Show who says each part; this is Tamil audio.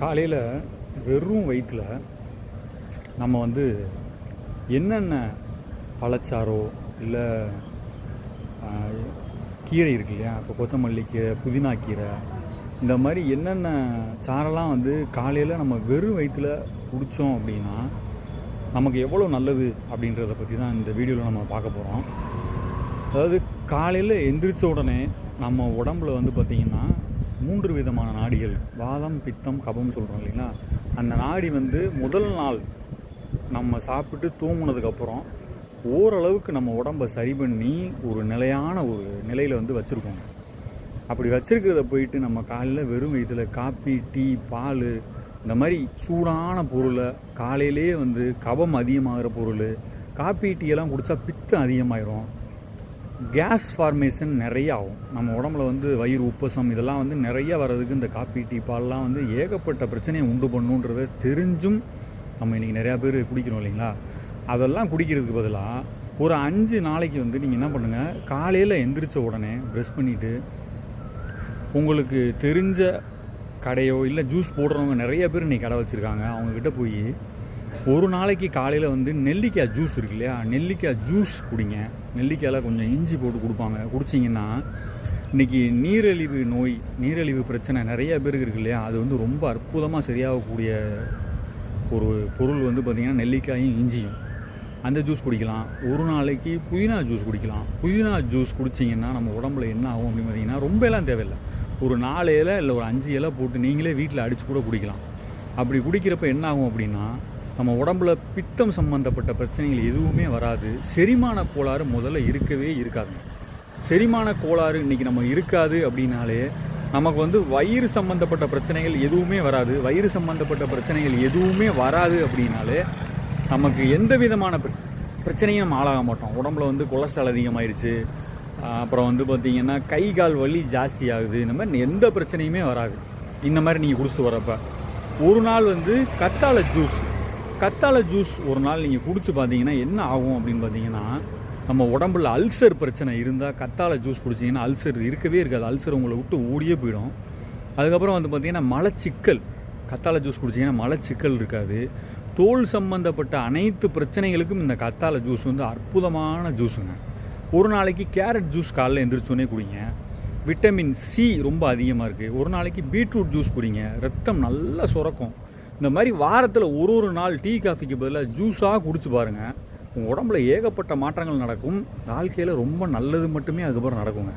Speaker 1: காலையில் வெறும் வயிற்றில் நம்ம வந்து என்னென்ன பழச்சாறோ இல்லை கீரை இருக்கு இல்லையா? இப்போ கொத்தமல்லி கீரை புதினா கீரை இந்த மாதிரி என்னென்ன சாரெல்லாம் வந்து காலையில் நம்ம வெறும் வயிற்றில் குடித்தோம் அப்படின்னா நமக்கு எவ்வளோ நல்லது அப்படின்றத பற்றி தான் இந்த வீடியோவில் நம்ம பார்க்க போகிறோம் அதாவது காலையில் எந்திரிச்ச உடனே நம்ம உடம்புல வந்து பார்த்திங்கன்னா மூன்று விதமான நாடிகள் வாதம் பித்தம் கபம் சொல்கிறோம் இல்லைங்களா? அந்த நாடி வந்து முதல் நாள் நம்ம சாப்பிட்டு தூங்குனதுக்கப்புறம் ஓரளவுக்கு நம்ம உடம்பை சரி பண்ணி ஒரு நிலையான ஒரு நிலையில் வந்து வச்சுருக்கோங்க. அப்படி வச்சுருக்கிறத போயிட்டு நம்ம காலையில் வெறும் வயிற்றில் காப்பி டீ பால் இந்த மாதிரி சூடான பொருளை காலையிலேயே வந்து கபம் அதிகமாகிற பொருள் காப்பி டீ எல்லாம் குடித்தா பித்தம் அதிகமாயிரும். கேஸ் ஃபார்மேஷன் நிறைய ஆகும். நம்ம உடம்புல வந்து வயிறு உப்பசம் இதெல்லாம் வந்து நிறைய வர்றதுக்கு இந்த காப்பி டீ பால்லாம் வந்து ஏகப்பட்ட பிரச்சனையை உண்டு பண்ணுன்றத தெரிஞ்சும் நம்ம இன்றைக்கி நிறையா பேர் குடிக்கிறோம் இல்லைங்களா? அதெல்லாம் குடிக்கிறதுக்கு பதிலாக ஒரு அஞ்சு நாளைக்கு வந்து நீங்கள் என்ன பண்ணுங்கள் காலையில் எந்திரிச்ச உடனே ப்ரெஷ் பண்ணிவிட்டு உங்களுக்கு தெரிஞ்ச கடையோ இல்லை ஜூஸ் போடுறவங்க நிறைய பேர் இன்றைக்கி கடை வச்சுருக்காங்க. அவங்கக்கிட்ட போய் ஒரு நாளைக்கு காலையில் வந்து நெல்லிக்காய் ஜூஸ் இருக்கு இல்லையா? நெல்லிக்காய் ஜூஸ் குடிங்க. நெல்லிக்காயில் கொஞ்சம் இஞ்சி போட்டு கொடுப்பாங்க. குடிச்சிங்கன்னா இன்றைக்கி நீரிழிவு நோய் நீரிழிவு பிரச்சனை நிறைய பேருக்கு இருக்கு இல்லையா? அது வந்து ரொம்ப அற்புதமாக சரியாகக்கூடிய ஒரு பொருள் வந்து பார்த்திங்கன்னா நெல்லிக்காயும் இஞ்சியும். அந்த ஜூஸ் குடிக்கலாம். ஒரு நாளைக்கு புதினா ஜூஸ் குடிக்கலாம். புதினா ஜூஸ் குடிச்சிங்கன்னா நம்ம உடம்புல என்ன ஆகும் அப்படின்னு பார்த்தீங்கன்னா ரொம்ப எல்லாம் தேவையில்லை. ஒரு நாலு இலை இல்லை ஒரு அஞ்சு இலை போட்டு நீங்களே வீட்டில் அடித்து கூட குடிக்கலாம். அப்படி குடிக்கிறப்ப என்ன ஆகும் அப்படின்னா நம்ம உடம்புல பித்தம் சம்மந்தப்பட்ட பிரச்சனைகள் எதுவுமே வராது. செரிமான கோளாறு முதல்ல இருக்கவே இருக்காதுங்க. செரிமான கோளாறு இன்றைக்கி நம்ம இருக்காது அப்படின்னாலே நமக்கு வந்து வயிறு சம்மந்தப்பட்ட பிரச்சனைகள் எதுவுமே வராது. வயிறு சம்மந்தப்பட்ட பிரச்சனைகள் எதுவுமே வராது அப்படின்னாலே நமக்கு எந்த விதமான பிர- பிரச்சனையும் நம்ம ஆளாக மாட்டோம். உடம்புல வந்து கொலஸ்ட்ரால் அதிகமாயிருச்சு. அப்புறம் வந்து பார்த்திங்கன்னா கை கால் வலி ஜாஸ்தி ஆகுது. இந்த மாதிரி எந்த பிரச்சனையுமே வராது. இந்த மாதிரி நீங்கள் குடிச்சு வரப்ப ஒரு நாள் வந்து கத்தாழை ஜூஸ். கத்தாழை ஜூஸ் ஒரு நாள் நீங்கள் குடிச்சு பார்த்தீங்கன்னா என்ன ஆகும் அப்படின்னு பார்த்தீங்கன்னா நம்ம உடம்புல அல்சர் பிரச்சனை இருந்தால் கத்தாழை ஜூஸ் குடிச்சிங்கன்னா அல்சர் இருக்கவே இருக்காது. அல்சர் உங்களை விட்டு ஓடியே போயிடும். அதுக்கப்புறம் வந்து பார்த்தீங்கன்னா மலச்சிக்கல். கத்தாழை ஜூஸ் குடிச்சிங்கன்னா மலச்சிக்கல் இருக்காது. தோல் சம்பந்தப்பட்ட அனைத்து பிரச்சனைகளுக்கும் இந்த கத்தாழை ஜூஸ் வந்து அற்புதமான ஜூஸுங்க ஒரு நாளைக்கு கேரட் ஜூஸ் காலைல எந்திரிச்சோன்னே குடிங்க. விட்டமின் சி ரொம்ப அதிகமாக இருக்குது ஒரு நாளைக்கு பீட்ரூட் ஜூஸ் குடிங்க. ரத்தம் நல்லா சுரக்கும். இந்த மாதிரி வாரத்தில் ஒரு ஒரு நாள் டீ காஃபிக்கு பதிலாக ஜூஸாக குடிச்சு பாருங்கள் உங்கள் உடம்புல ஏகப்பட்ட மாற்றங்கள் நடக்கும். வாழ்க்கையில் ரொம்ப நல்லது மட்டுமே அதுக்கப்புறம் நடக்குங்க.